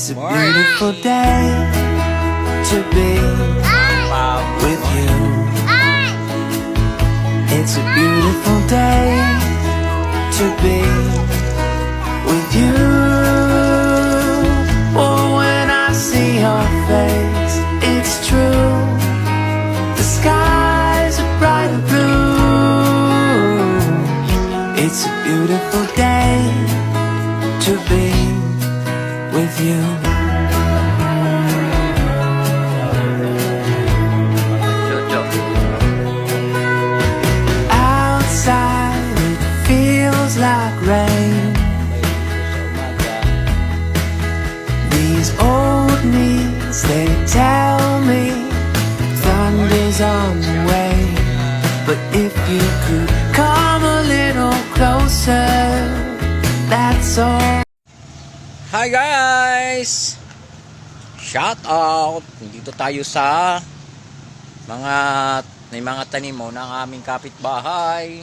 It's a beautiful day to be with you. It's a beautiful day to be with you. Oh, when I see your face, it's true. The skies are bright and blue. It's a beautiful day to be with you. Outside it feels like rain. These old knees, they tell me thunder's on the way. But if you could come a little closer. Hi guys! Shout out! Dito tayo sa mga may mga tanim mo ng aming kapitbahay.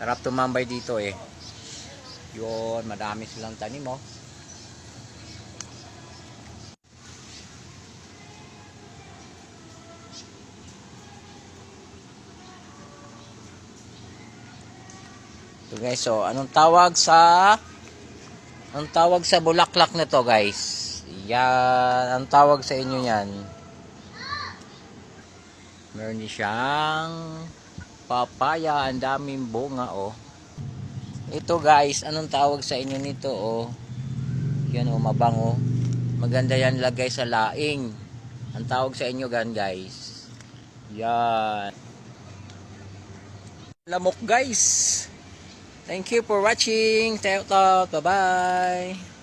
Sarap tumambay dito eh. Yun, madami silang tanim oh. Ito guys, so anong tawag sa ang tawag sa bulaklak na to guys. Yan ang tawag sa inyo yan. Meron siyang papaya. Ang daming bunga oh. Ito guys anong tawag sa inyo nito oh? Yan oh mabango maganda yan lagay sa laing. Ang tawag sa inyo gan guys. Yan. Lamok guys Thank you for watching. Teo Bye bye.